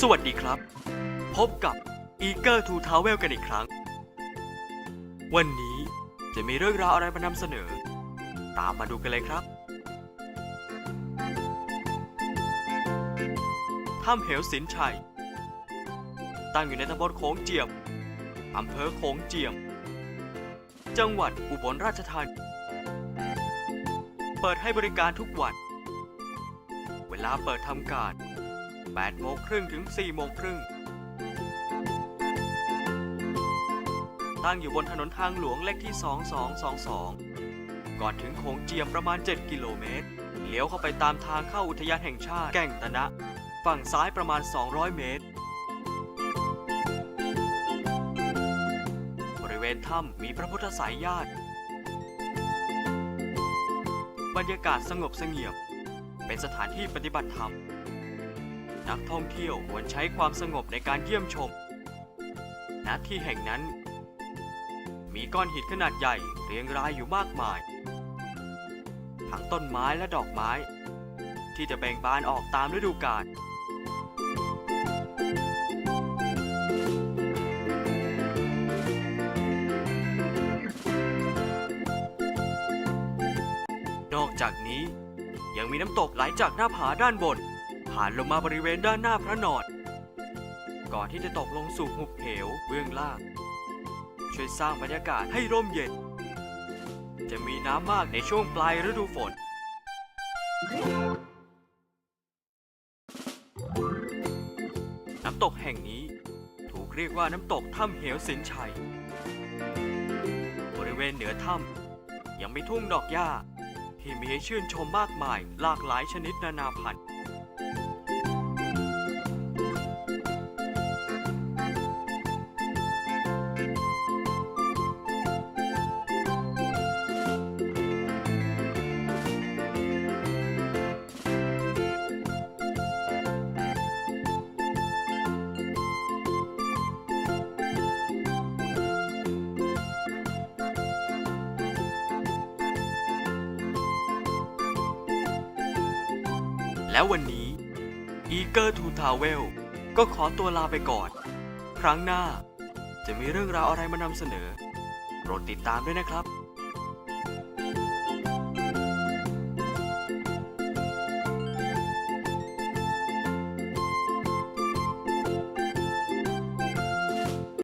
สวัสดีครับ พบกับ Eager to Travel กันอีกครั้ง วันนี้จะมีเรื่องราวอะไรมานำเสนอ ตามมาดูกันเลยครับถ้ำเหวสินชัย ตั้งอยู่ในตำบลโขงเจียม อำเภอโขงเจียม จังหวัดอุบลราชธานีเปิดให้บริการทุกวัน เวลาเปิดทำการ 8โมงครึ่งถึง 4 โมงครึ่ง ตั้งอยู่บนถนนทางหลวงเลขที่ 2222 ก่อนถึงโขงเจียมประมาณ 7 กิโลเมตร เลี้ยวเข้าไปตามทางเข้าอุทยานแห่งชาติแก่งตะนะ ฝั่งซ้ายประมาณ 200 เมตร บริเวณถ้ำมีพระพุทธสายญาติ บรรยากาศสงบเสงี่ยม เป็นสถานที่ปฏิบัติธรรม นักท่องเที่ยวควรใช้ความสงบในการเยี่ยมชม ณ ที่แห่งนั้น มีก้อนหินขนาดใหญ่เรียงรายอยู่มากมาย ทั้งต้นไม้และดอกไม้ ที่จะแบ่งบานออกตามฤดูกาลนอกจากนี้ยังมีน้ำตกไหลจากหน้าผาด้านบน ผ่านลงมาบริเวณด้านหน้าพระนอนก่อนที่จะตกลงสู่หุบเหวเบื้องล่าง ช่วยสร้างบรรยากาศให้ร่มเย็น จะมีน้ำมากในช่วงปลายฤดูฝน น้ำตกแห่งนี้ถูกเรียกว่าน้ำตกถ้ำเหวสินชัย บริเวณเหนือถ้ำยังมีทุ่งดอกหญ้าที่มีให้ชื่นชมมากมายหลากหลายชนิดนานาพันธุ์ และวันนี้อีเกอร์ทูทาวเวลก็ขอตัวลาไปก่อน ครั้งหน้าจะมีเรื่องราวอะไรมานำเสนอ โปรดติดตามด้วยนะครับ